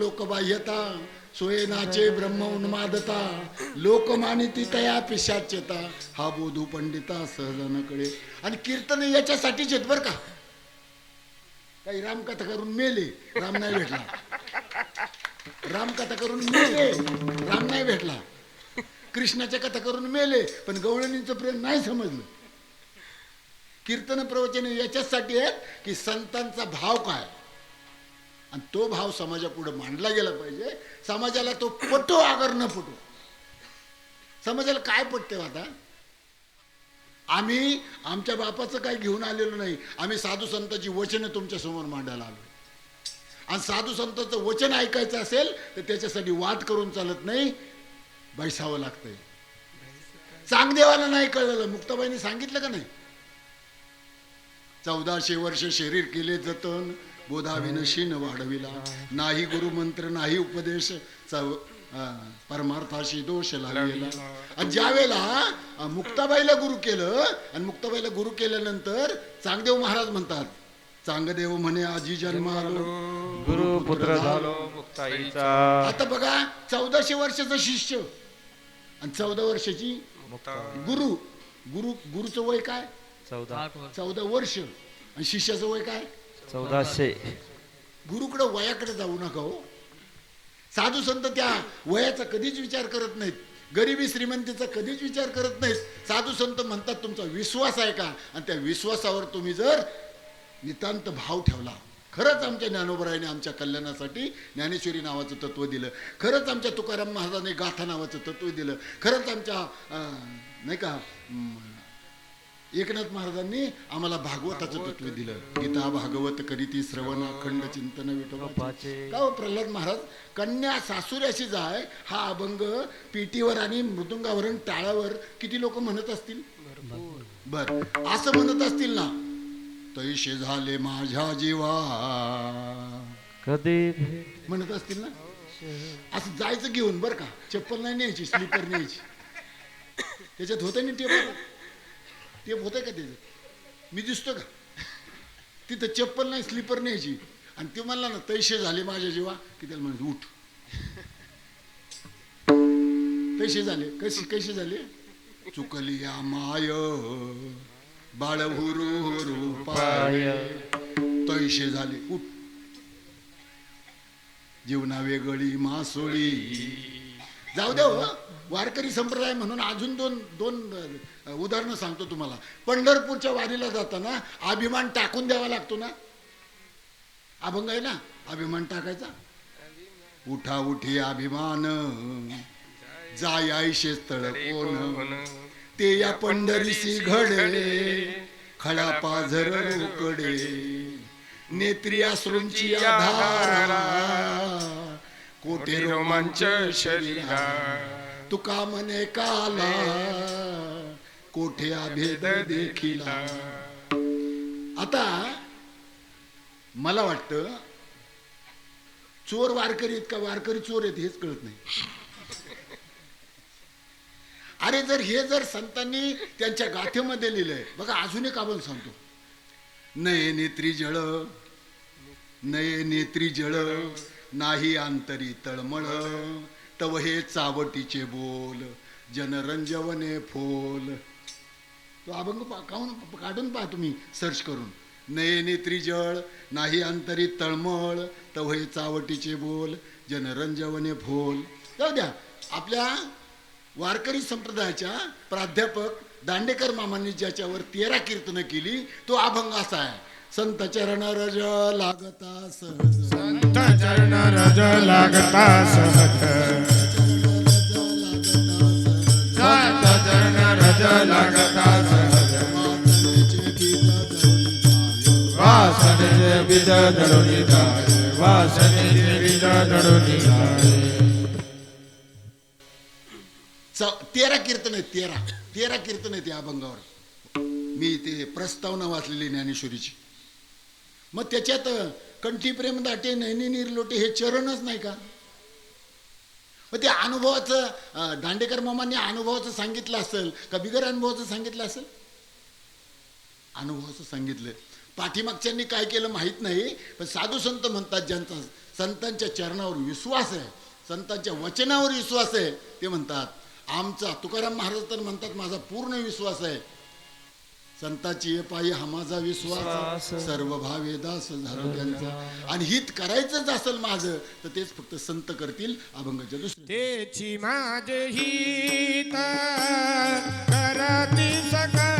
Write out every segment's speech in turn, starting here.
लोकबाह्यता सुयेनाचे ब्रह्म उन्मादता लोकमानिती तया पिशाच्यता हा बोधू पंडिता सहजानं आणि कीर्तन याच्यासाठीच आहेत बरं का. काही रामकथा करून मेले राम नाही भेटला. रामकथा करून मेले राम नाही भेटला. कृष्णाच्या कथा करून मेले पण गवळणीचं प्रेम नाही समजलं. कीर्तन प्रवचन याच्यासाठी आहेत की संतांचा भाव काय? आणि तो भाव समाजापुढे मांडला गेला पाहिजे. समाजाला तो पटो आगर न पटो समाजाला काय पटते आता आम्ही आमच्या बापाचं काही घेऊन आलेलो नाही. आम्ही साधू संतांची वचनं तुमच्यासमोर मांडायला आलो आणि साधू संतांचं वचन ऐकायचं असेल तर त्याच्यासाठी वाद करून चालत नाही बैसावं लागतंय. चांगदेवाला नाही कळलं. मुक्ताबाईने सांगितलं का नाही? चौदाशे वर्ष शरीर केले जतन. बोधाविन शिन वाढविला. नाही गुरुमंत्र नाही उपदेश परमार्थाशी दोष लागलेला आणि ज्या वेळेला मुक्ताबाईला गुरु केलं आणि मुक्ताबाईला गुरु केल्यानंतर चांगदेव महाराज म्हणतात चांगदेव म्हणे आजी जन्मालो. गुरु पुत्र झालो मुक्ताईचा. आता बघा चौदाशे वर्षाचा शिष्य आणि चौदा वर्षाची गुरु. गुरु गुरुचं वय काय? चौदा. चौदा वर्ष. आणि शिष्याचं वय काय? चौदाशे. गुरुकडे वयाकडे जाऊ नका हो. साधू संत त्या वयाचा कधीच विचार करत नाहीत. गरिबी श्रीमंतीचा कधीच विचार करत नाहीत. साधू संत म्हणतात तुमचा विश्वास आहे का? आणि त्या विश्वासावर तुम्ही जर नितांत भाव ठेवला. खरंच आमच्या ज्ञानोबरायाने आमच्या कल्याणासाठी ज्ञानेश्वरी नावाचं तत्व दिलं. खरंच आमच्या तुकाराम महाराजांनी गाथा नावाचं तत्व दिलं. खरंच आमच्या नाही का एकनाथ महाराजांनी आम्हाला भागवताचं तत्व दिलं. गीता भागवत करीती श्रवण अखंड चिंतन विठोबा. का हो प्रल्हाद महाराज? कन्या सासुऱ्याशी जाय हा अभंग पिटीवर आणि मृदुंगावर आणि टाळावर किती लोक म्हणत असतील? बर असं म्हणत असतील ना? तैसे झाले माझ्या जीवा. कधी म्हणत असतील ना? असं जायचं घेऊन बर का? चप्पल नाही न्यायची स्लीपर न्यायची. त्याच्यात होतं ना टेप टेप होतं का त्याच्यात मी दिसतो का? तिथं चप्पल नाही स्लीपर न्यायची आणि ते म्हणला ना तैसे झाले माझ्या जीवा. की त्याला म्हणत उठ. तैसे झाले. कशी कसे झाले? चुकली या माय बाळ हुरू पाय. तैसे झाले. उठ. जीवना वेगळी मासोळी. जाऊ द्या हो. वारकरी संप्रदाय म्हणून अजून दोन दोन उदाहरणं सांगतो तुम्हाला. पंढरपूरच्या वारीला जाताना अभिमान टाकून द्यावा लागतो ना. अभंग आहे ना अभिमान टाकायचा. उठा उठी अभिमान जाय आयशे स्थळ कोण? ते या पंढरीशी घडले खडा पाझर रोकडे नेत्री अश्रूंची आधारा. कोटी रोमांच शरीरा। तुका मने काला कोठे अभेद देखिला? आता मला वाटतं चोर वारकरी इतका वारकरी चोर आहेत हेच कळत नाही. अरे जर हे जर संतांनी त्यांच्या गाथेमध्ये लिहिलंय बघा अजून एक आपण सांगतो. नये नेत्री जळ नये नेत्री जळ नाही अंतरी तळमळ. तव हे चावटीचे बोल जनरंजवने फोल. तो अभंग काढून काढून पहा तुम्ही सर्च करून. नये त्रिजळ नाही अंतरी तळमळ तव हे चावटीचे बोल जनरंजवने फोल. जाऊ द्या आपल्या वारकरी संप्रदायाच्या प्राध्यापक दांडेकर मामांनी ज्याच्यावर तेरा कीर्तनं केली तो अभंग असा आहे. संत चरण रज लागता सहज. चरण रज लागता सहज। संत चरण रज लागता सहज। वासनेचे बीज जाय वासनेचे बीज जाय। तेरा कीर्तन आहेत तेरा. तेरा कीर्तन आहेत या अभंगावर. मी ते प्रस्तावना वाचलेली ज्ञानेश्वरीची. मग त्याच्यात कंठी प्रेम दाटे नैनी निर्लोटे हे चरणच नाही का? मग ते अनुभवाचं दांडेकर मामांनी अनुभवाचं सांगितलं असेल का बिगर अनुभवाचं सांगितलं असेल? अनुभवाचं सांगितलं. पाठीमागच्यांनी काय केलं माहीत नाही पण साधू संत म्हणतात ज्यांचा संतांच्या चरणावर विश्वास आहे संतांच्या वचनावर विश्वास आहे ते म्हणतात आमचा तुकाराम महाराज तर म्हणतात माझा पूर्ण विश्वास आहे. संताची ये पायी हा माझा विश्वास. सर्व भावे दास झालो त्यांचा आणि हित करायचंच असेल माझं तर तेच फक्त संत करतील अभंगाच्या दुसरे तेची माझे हित. करती सकड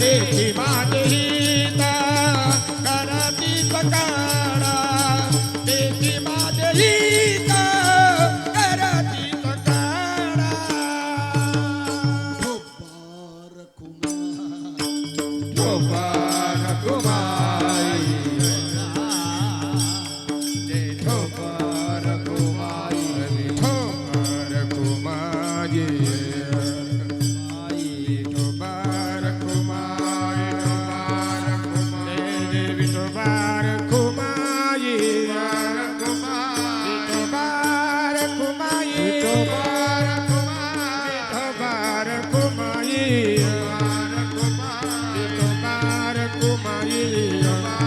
देवी माँ तेरी Maria.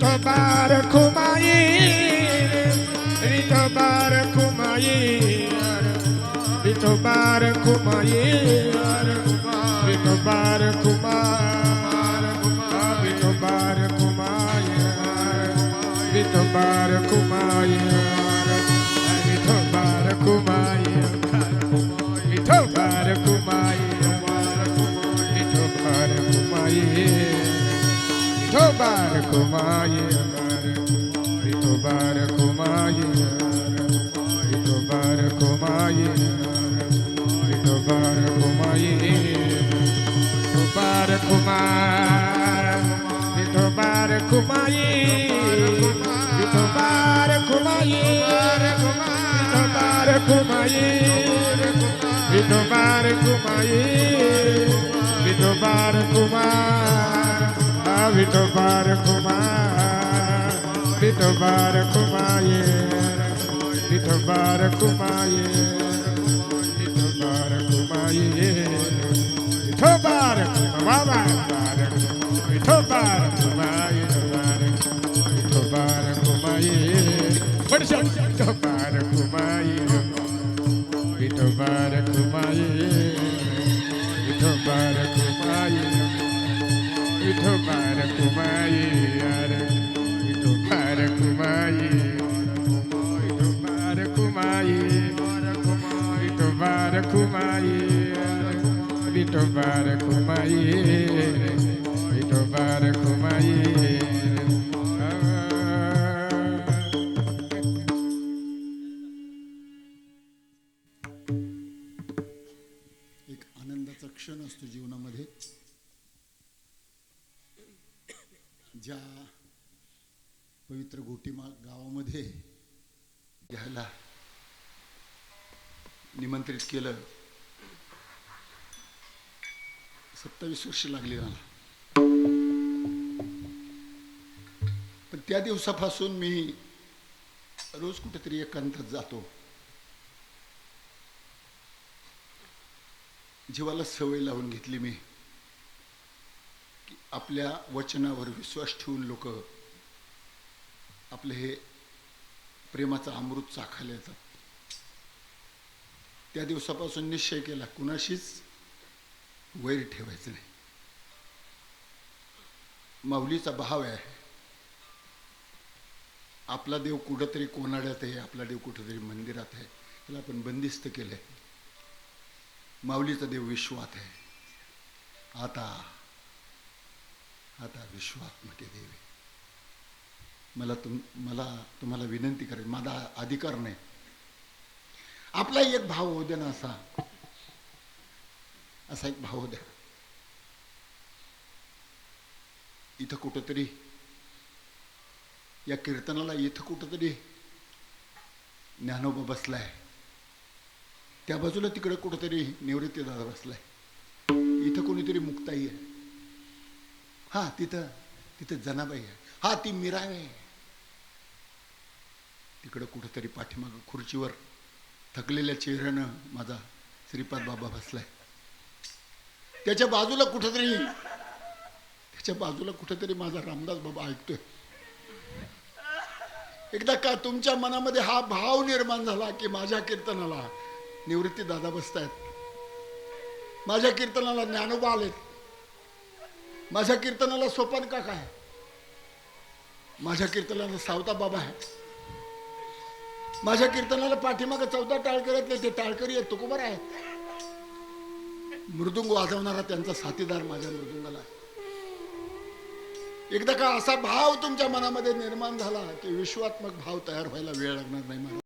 তোমার ঘুমাই তোমার ঘুমাই তোমার ঘুমাই তোমার কুমার তোমার ঘুমাই তোমার ঘুমাই তোমার ঘুমাই তোমার ঘুমাই मुबारक माए मुबारक माए मुबारक माए मुबारक माए मुबारक माए मुबारक माए मुबारक माए मुबारक माए Vito Bar Kumai, Vito Bar Kumai. Vitobarakuma, Vitobarakuma, yeah, Vitobarakuma, yeah, Vitobarakuma, yeah, Vitobarakuma, Vitobarakuma, Vitovara kumai, vitovara kumai, vitovara kumai, vitovara kumai. ज्या पवित्र गोटीमा गावामध्ये घ्यायला निमंत्रित केलं सत्तावीस वर्ष लागली मला पण त्या दिवसापासून मी रोज कुठेतरी एकांतात जातो. जीवाला सवय लावून घेतली मी. आपल्या वचनावर विश्वास ठेवून लोक आपले हे प्रेमाचं अमृत चाखायला येतात. त्या दिवसापासून निश्चय केला कुणाशीच वैर ठेवायचं नाही. माऊलीचा भाव आहे. आपला देव कुठंतरी कोनाड्यात आहे आपला देव कुठंतरी मंदिरात आहे त्याला आपण बंदिस्त केलंय. माऊलीचा देव विश्वात आहे. आता आता विश्वात्मके देवी. मला तुम मला तुम्हाला विनंती करेल माझा अधिकार नाही. आपला एक भाव होऊ दे ना असा. असा एक भाव द्या इथं कुठंतरी या कीर्तनाला इथं कुठंतरी ज्ञानोबा बसलाय. त्या बाजूला तिकडे कुठंतरी निवृत्ती दादा बसलाय. इथं कोणीतरी मुक्ताई आहे. हा तिथं तिथं जनाबाई आहे. हा ती मीराबाई आहे. तिकडं कुठंतरी पाठीमागं खुर्चीवर थकलेल्या चेहऱ्यानं माझा श्रीपाद बाबा बसलाय. त्याच्या बाजूला कुठंतरी त्याच्या बाजूला कुठंतरी माझा रामदास बाबा ऐकतोय. एकदा का तुमच्या मनामध्ये हा भाव निर्माण झाला की माझ्या कीर्तनाला निवृत्ती दादा बसतायत. माझ्या कीर्तनाला ज्ञानोबा आलेत. माझ्या कीर्तनाला सोपान काका आहे माझ्या कीर्तनाला सावता बाबा आहे माझ्या कीर्तनाला पाठीमागं चौदा टाळकरीतले ते टाळकरी आहेत तुकोबर आहेत. मृदुंग वाजवणारा त्यांचा साथीदार माझ्या मृदुंगाला आहे. एकदा का असा भाव तुमच्या मनामध्ये निर्माण झाला की विश्वात्मक भाव तयार व्हायला वेळ लागणार नाही मला